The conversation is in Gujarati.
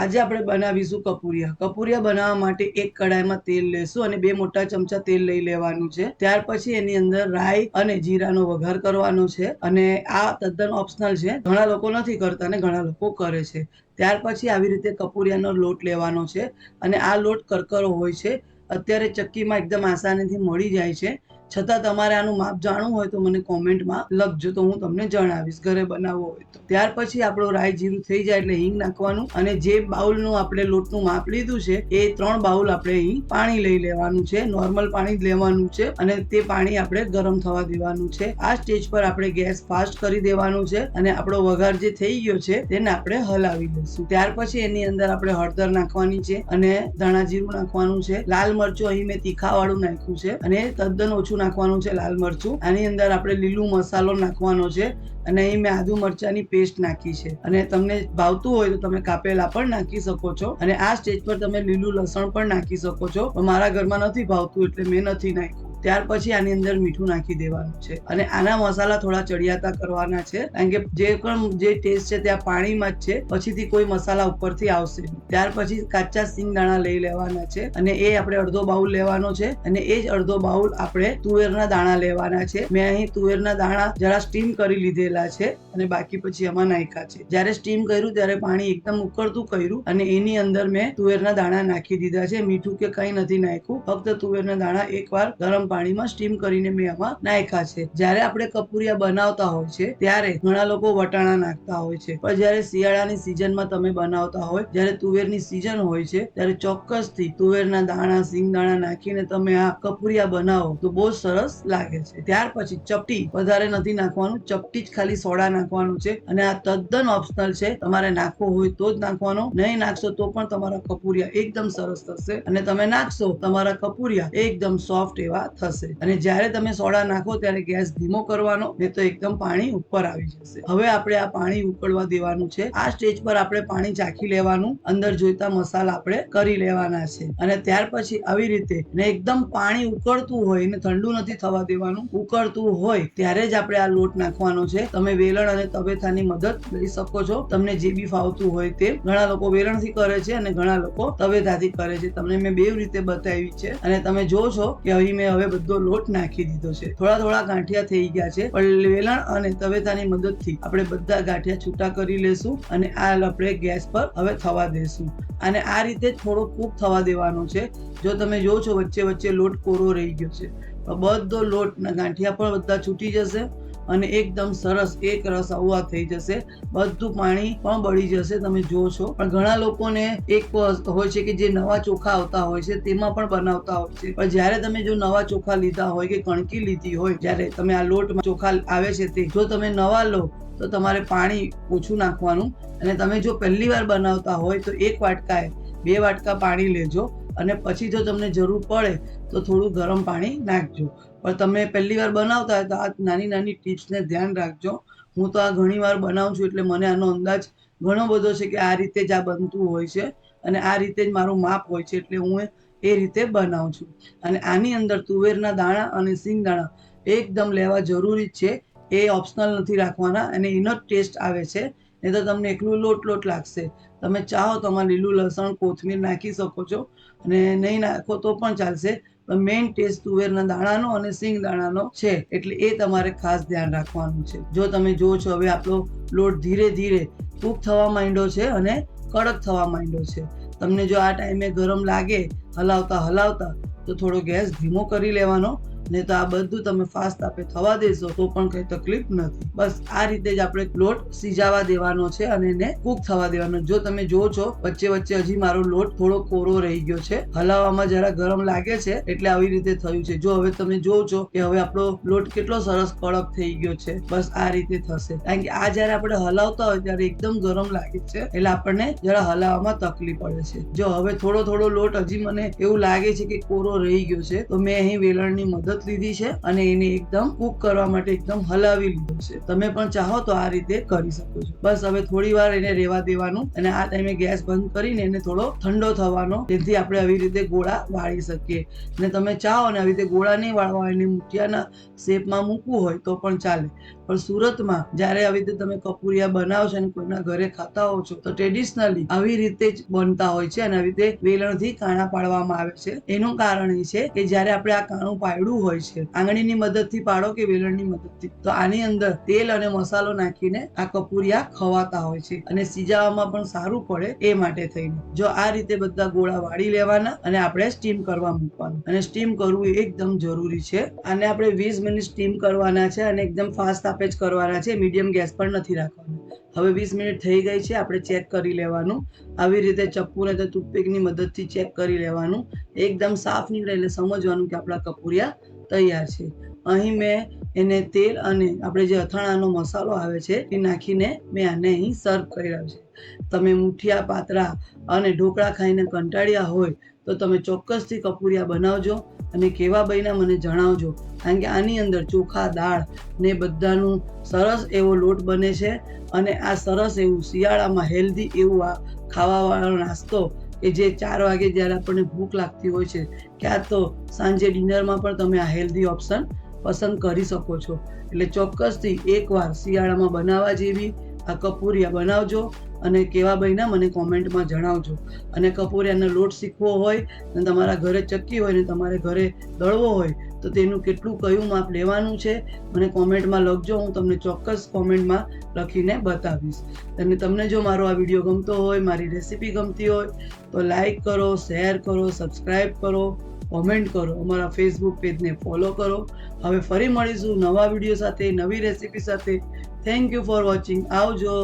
આજે આપણે બનાવીશું કપૂરિયા. કપૂરિયા બનાવવા માટે એક કડાઈમાં તેલ લેશું અને બે મોટા ચમચા તેલ લઈ લેવાનું છે. ત્યાર પછી એની અંદર રાઈ અને જીરાનો વઘાર કરવાનો છે અને આ તદ્દન ઓપ્શનલ છે. ઘણા લોકો નથી કરતા અને ઘણા લોકો કરે છે. ત્યાર પછી આવી રીતે કપૂરિયાનો લોટ લેવાનો છે અને આ લોટ કરકરો હોય છે. અત્યારે ચક્કીમાં એકદમ આસાનીથી મળી જાય છે. છતાં તમારે આનું માપ જાણવું હોય તો મને કોમેન્ટમાં લખજો તો હું તમને જણાવીશ, ઘરે બનાવવો હોય તો. ત્યાર પછી આપણું રાઈ જીરું થઈ જાય એટલે હિંગ નાખવાનું અને જે બાઉલનું આપણે લોટનું માપ લીધું છે, એ ત્રણ બાઉલ આપણે અહીં પાણી લઈ લેવાનું છે, નોર્મલ પાણી જ લેવાનું છે અને તે પાણી આપણે ગરમ થવા દેવાનું છે. આ સ્ટેજ પર આપણે ગેસ ફાસ્ટ કરી દેવાનું છે અને આપણો વઘાર જે થઈ ગયો છે તેને આપણે હલાવી દઈશું. ત્યાર પછી એની અંદર આપણે હળદર નાખવાની છે અને ધાણા જીરું નાખવાનું છે. લાલ મરચું અહીં મેં તીખા વાળું નાખ્યું છે અને તદ્દન ઓછું નાખવાનું છે લાલ મરચું. આની અંદર આપણે લીલું મસાલો નાખવાનો છે અને અહીં મેં આદુ મરચાની પેસ્ટ નાખી છે. અને તમને ભાવતું હોય તો તમે કાપેલા પણ નાખી શકો છો. અને આ સ્ટેજ પર તમે લીલું લસણ પણ નાખી શકો છો. મારા ઘરમાં નથી ભાવતું એટલે મેં નથી નાખ્યું. ત્યાર પછી આની અંદર મીઠું નાખી દેવાનું છે. અને આના મસાલા થોડા ચડિયાતા કરવાના છે. કારણ કે જે પણ જે ટેસ્ટ છે ત્યાં પાણીમાં જ છે. પછીથી કોઈ મસાલા ઉપરથી આવશે ત્યાર પછી કાચા સિંગ દાણા લઈ લેવાના છે અને એ આપણે અડધો બાઉલ લેવાનો છે. અને એ જ અડધો બાઉલ આપણે તુવેરના દાણા લેવાના છે. મેં અહીં તુવેરના દાણા જરા સ્ટીમ કરી લીધેલા છે અને બાકી પછી એમાં નાખ્યા છે. જ્યારે સ્ટીમ કર્યું ત્યારે પાણી એકદમ ઉકળતું કર્યું અને એની અંદર મેં તુવેરના દાણા નાખી દીધા છે. મીઠું કે કંઈ નથી નાખ્યું. ફક્ત તુવેરના દાણા એકવાર ગરમ પાણીમાં સ્ટીમ કરીને મેં આમાં નાખ્યા છે. જ્યારે આપણે કપૂરિયા બનાવતા હોય છે, ત્યારે ઘણા લોકો વટાણા નાખતા હોય છે. પણ જ્યારે શિયાળાની સિઝનમાં તમે બનાવતા હોય, જ્યારે તુવેરની સિઝન હોય છે, ત્યારે ચોક્કસથી તુવેરના દાણા સિંગ દાણા નાખીને તમે આ કપૂરિયા બનાવો તો બહુ સરસ લાગે છે. ત્યાર પછી ચપટી વધારે નથી નાખવાનું, ચપટી જ ખાલી સોડા નાખવાનું છે અને આ તદ્દન ઓપ્શનલ છે. તમારે નાખવો હોય તો જ નાખવાનો, નહીં નાખશો તો પણ તમારા કપૂરિયા એકદમ સરસ થશે અને તમે નાખશો, તમારા કપૂરિયા એકદમ સોફ્ટ એવા થશે. અને જ્યારે તમે સોડા નાખો ત્યારે ગેસ ધીમો કરવાનો નહીં તો એકદમ પાણી ઉપર આવી જશે. હવે આપણે આ પાણી ઉકળવા દેવાનું છે. આ સ્ટેજ પર આપણે પાણી ચાખી લેવાનું, અંદર જોઈતા મસાલા આપણે કરી લેવાના છે. અને ત્યાર પછી આવી રીતે, ને એકદમ પાણી ઉકળતું હોય, ને ઠંડુ નથી થવા દેવાનું, ઉકળતું હોય, ત્યારે જ આપણે આ લોટ નાખવાનો છે. તમે વેલણ અને તવેથાની મદદ લઈ શકો છો. તમને જે બી ફાવતું હોય તે. ઘણા લોકો વેલણથી કરે છે અને ઘણા લોકો તવેથાથી કરે છે. તમને મેં બે રીતે બતાવી છે. અને તમે જો છો કે અહીં મેં હવે બધો લોટ નાખી દીધો છે. થોડા થોડા ગાંઠિયા થઈ ગયા છે, પણ વેલણ અને તવેતાની મદદથી આપણે બધા ગાંઠિયા છૂટા કરી લેશું અને આ આપણે ગેસ પર હવે થવા દેશું. અને આ રીતે થોડો કૂક થવા દેવાનો છે. જો તમે જો છો, વચ્ચે વચ્ચે લોટ કોરો રહી ગયો છે. બધો લોટ ગાંઠિયા પણ બધા છૂટી જશે. અને એકદમ સરસ એક રસ આવવા થઈ જશે. બધું પાણી પણ બળી જશે, તમે જો છો. પણ ઘણા લોકોને એક હોય છે કે જે નવા ચોખા આવતા હોય છે, તેમાં પણ બનાવતા હોય છે. પણ જ્યારે તમે જો નવા ચોખા લીધા હોય કે કણકી લીધી હોય, જ્યારે તમે આ લોટમાં ચોખા આવે છે તે, જો તમે નવા લો, તો તમારે પાણી ઓછું નાખવાનું. અને તમે જો પહેલી વાર બનાવતા હોય, તો એક વાટકાએ બે વાટકા પાણી લેજો. અને પછી જો તમને જરૂર પડે તો થોડું ગરમ પાણી નાખજો. પણ તમે પહેલી વાર બનાવતા હોય તો આ નાની નાની ટિપ્સને ધ્યાન રાખજો. હું તો આ ઘણી વાર બનાવું છું એટલે મને આનો અંદાજ ઘણો બધો છે કે આ રીતે જ આ બનતું હોય છે અને આ રીતે જ મારું માપ હોય છે એટલે હું એ રીતે બનાવું છું. અને આની અંદર તુવેરના દાણા અને સિંગ દાણા એકદમ લેવા જરૂરી છે. એ ઓપ્શનલ નથી રાખવાના અને એનો ટેસ્ટ આવે છે. નહીં તો તમને એકલું લોટ લોટ લાગશે. તમે ચાહો તો આમાં લીલું લસણ, કોથમીર નાખી શકો છો અને નહીં નાખો તો પણ ચાલશે. પણ મેઇન ટેસ્ટ તુવેરના દાણાનો અને સિંગ દાણાનો છે. એટલે એ તમારે ખાસ ધ્યાન રાખવાનું છે. જો તમે જો છો, હવે આપણો લોટ ધીરે ધીરે કૂક થવા માંડ્યો છે અને કડક થવા માંડ્યો છે. તમને જો આ ટાઈમે ગરમ લાગે, હલાવતા હલાવતા, તો થોડો ગેસ ધીમો કરી લેવાનો. નહીં તો આ બધું તમે ફાસ્ટ આપે થવા દેશો, તો પણ કઈ તકલીફ નથી. બસ આ રીતે જ આપણે લોટ સીજાવા દેવાનો છે અને એને કૂક થવા દેવાનો. જો તમે જો છો, વચ્ચે વચ્ચે હજી મારો લોટ થોડો કોરો રહી ગયો છે. હલાવવામાં જરા ગરમ લાગે છે, એટલે આવી રીતે થયું છે. જો હવે તમે જો છો કે હવે આપણો લોટ કેટલો સરસ કડક થઈ ગયો છે, બસ આ રીતે થશે. કારણ કે આ જ્યારે આપણે હલાવતા હોય ત્યારે એકદમ ગરમ લાગે છે, એટલે આપણને જરા હલાવવામાં તકલીફ પડે છે. જો હવે થોડો થોડો લોટ હજી મને એવું લાગે છે કે કોરો રહી ગયો છે, તો મેં અહીં વેલણની મદદ લીધી છે અને એને એકદમ કૂક કરવા માટે એકદમ હલાવી લીધો છે. તમે પણ ચાહો તો આ રીતે કરી શકો છો. બસ હવે થોડી વાર એને રેવા દેવાનું અને આ ટાઈમે ગેસ બંધ કરીને એને થોડો ઠંડો થવાનો. જેથી આપણે આવી રીતે ગોળા વાળી શકીએ. અને તમે ચાહો ને આવી રીતે ગોળા નહીં વાળવા એને મુઠિયાના શેપમાં મૂકવું હોય તો પણ ચાલે. પણ સુરતમાં જ્યારે આવી રીતે તમે કપૂરિયા બનાવશો અને કોઈના ઘરે ખાતા હો છો, તો ટ્રેડિશનલી આવી રીતે જ બનતા હોય છે અને આવી રીતે વેલણથી કાણા પાડવામાં આવે છે. એનું કારણ એ છે કે જ્યારે આપણે આ કાણું પાડ્યું હોય છે, આંગળીની મદદથી પાડો કે વેલણની મદદથી? તો આની અંદર તેલ અને મસાલો નાખીને આ કપૂરિયા ખવાતા હોય છે અને સીજાવામાં પણ સારું પડે એ માટે થઈને. જો આ રીતે બધા ગોળા વાળી લેવાના અને આપણે સ્ટીમ કરવા મૂકવાનું. અને સ્ટીમ કરવું એકદમ જરૂરી છે. અને આપણે વીસ મિનિટ સ્ટીમ કરવાના છે અને એકદમ ફાસ્ટ તાપે જ કરવાના છે મીડિયમ ગેસ પણ નથી રાખવાનો. હવે વીસ મિનિટ થઈ ગઈ છે, આપણે ચેક કરી લેવાનું. આવી રીતે ચપ્પુ તો ટૂથપીકની મદદથી ચેક કરી લેવાનું. એકદમ સાફ નીકળે એટલે સમજવાનું કે આપણા કપૂરિયા તૈયાર છે. અહીં મેં એને તેલ અને આપણે જે અથાણાનો મસાલો આવે છે, એ નાખીને મેં આને અહીં સર્વ કર્યા છે. તમે મુઠિયા, પાતરા અને ઢોકળા ખાઈને કંટાળ્યા હોય, તો તમે ચોક્કસથી કપૂરિયા બનાવજો અને કેવા બન્યા મને જણાવજો. કારણ કે આની અંદર ચોખા, દાળ ને બધાનું સરસ એવો લોટ બને છે અને આ સરસ એવું શિયાળામાં હેલ્ધી એવું આ ખાવાવાળો નાસ્તો કે જે ચાર વાગે જ્યારે આપણને ભૂખ લાગતી હોય છે, ક્યાં તો સાંજે ડિનરમાં પણ તમે આ હેલ્ધી ઓપ્શન પસંદ કરી શકો છો. એટલે ચોક્કસથી એકવાર શિયાળામાં બનાવવા જેવી આ કપૂરિયા બનાવજો અને કેવા બન્યા મને કોમેન્ટમાં જણાવજો. અને કપૂરિયાનો લોટ શીખવો હોય અને તમારા ઘરે ચક્કી હોય ને તમારે ઘરે દળવો હોય, તો તેનું કેટલું કયું માપ લેવાનું છે મને કોમેન્ટમાં લખજો, હું તમને ચોક્કસ કોમેન્ટમાં લખીને બતાવીશ. અને તમને જો મારો આ વીડિયો ગમતો હોય, મારી રેસીપી ગમતી હોય, તો લાઈક કરો, શેર કરો, સબસ્ક્રાઈબ કરો, કોમેન્ટ કરો, અમારા ફેસબુક પેજને ફોલો કરો. હવે ફરી મળીશું નવા વીડિયો સાથે, નવી રેસીપી સાથે. Thank you for watching. આવજો